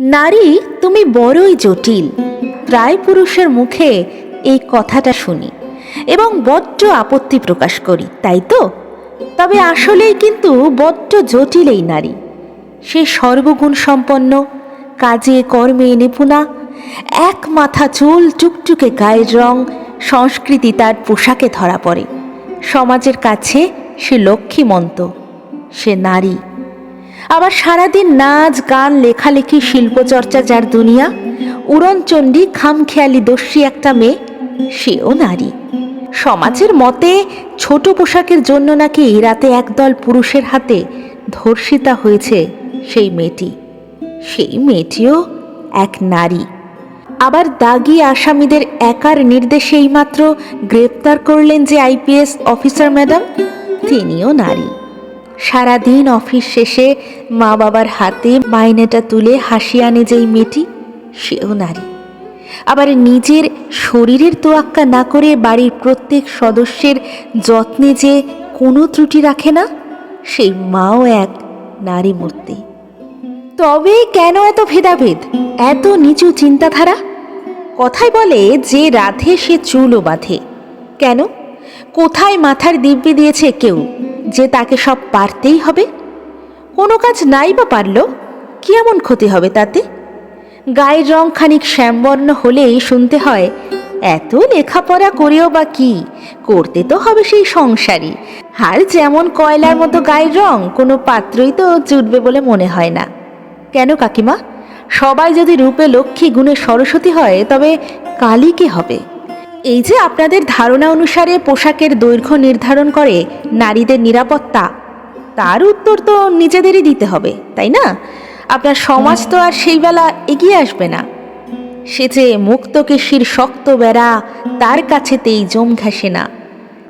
নারী, তুমি বড়ই জটিল। প্রায় পুরুষের মুখে এই কথাটা শুনি এবং বড্ড আপত্তি প্রকাশ করি, তাই তো? তবে আসলেই কিন্তু বড্ড জটিল এই নারী। সে সর্বগুণ সম্পন্ন, কাজে কর্মে নিপুণা, এক মাথা চুল টুকটুকে গায়ের রং, সংস্কৃতি তার পোশাকে ধরা পড়ে। সমাজের কাছে সে লক্ষ্মীমন্ত, সে নারী। আবার সারাদিন নাচ, গান, লেখালেখি, শিল্পচর্চা যার দুনিয়া। উড়নচণ্ডী, খামখেয়ালি, দস্যি একটা মেয়ে, সেও নারী। সমাজের মতে ছোট পোশাকের জন্য নাকি রাতে একদল পুরুষের হাতে ধর্ষিতা হয়েছে সেই মেয়েটি। সেই মেয়েটিও এক নারী। আবার দাগি আসামিদের একার নির্দেশেই মাত্র গ্রেপ্তার করলেন যে আইপিএস অফিসার ম্যাডাম, তিনিও নারী। সারাদিন অফিস শেষে মা বাবার হাতে মাইনেটা তুলে হাসি আনে যেই মেয়েটি, সেও নারী। আবার নিজের শরীরের তোয়াক্কা না করে বাড়ির প্রত্যেক সদস্যের যত্নে যে কোনো ত্রুটি রাখে না, সেই মাও এক নারী মূর্তি। তবে কেন এত ভেদাভেদ, এত নিচু চিন্তাধারা? কথাই বলে যে রাধে সে চুলও বাঁধে। কেন? কোথায় মাথার দিব্যি দিয়েছে কেউ? যে তাকে সব পারতেই হবে? কোনো কাজ নাই বা পারল, কি এমন ক্ষতি হবে তাতে? গায়ের রং খানিক শ্যামবর্ণ হলেই শুনতে হয়, এত লেখাপড়া করেও বা কি? করতে তো হবে সেই সংসারই আর যেমন কয়লার মতো গায়ের রং, কোনো পাত্রই তো জুটবে বলে মনে হয় না। কেন কাকিমা? সবাই যদি রূপে লক্ষ্মী গুণে সরস্বতী হয়, তবে কালী কে হবে? এই যে আপনাদের ধারণা অনুসারে পোশাকের দৈর্ঘ্য নির্ধারণ করে নারীদের নিরাপত্তা, তার উত্তর তো নিজেদেরই দিতে হবে, তাই না? আপনার সমাজ তো আর সেই বেলা এগিয়ে আসবে না। সে যে মুক্তকেশীর শক্ত বেড়া, তার কাছেতেই জম ঘাসে না।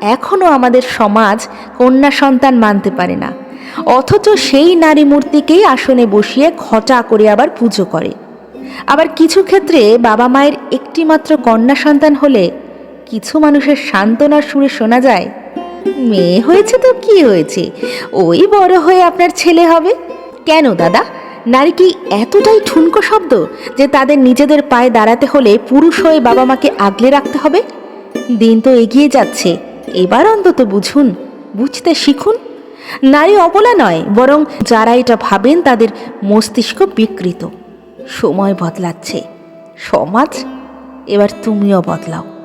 এখনও আমাদের সমাজ কন্যা সন্তান মানতে পারে না। অথচ সেই নারী মূর্তিকেই আসনে বসিয়ে ঘটা করে আবার পুজো করে। আবার কিছু ক্ষেত্রে বাবা মায়ের একটিমাত্র কন্যা সন্তান হলে কিছু মানুষের সান্ত্বনার সুরে শোনা যায়, মেয়ে হয়েছে তো কি হয়েছে? ওই বড় হয়ে আপনার ছেলে হবে? কেন দাদা? নারী কি এতটাই ঠুনকো শব্দ যে তাদের নিজেদের পায়ে দাঁড়াতে হলে পুরুষ হয়ে বাবা মাকে আগলে রাখতে হবে? দিন তো এগিয়ে যাচ্ছে, এবার অন্তত বুঝুন, বুঝতে শিখুন। নারী অবলা নয়, বরং যারা এটা ভাবেন তাদের মস্তিষ্ক বিকৃত। সময় বদলাচ্ছে। সমাজ এবার তুমিও বদলাও।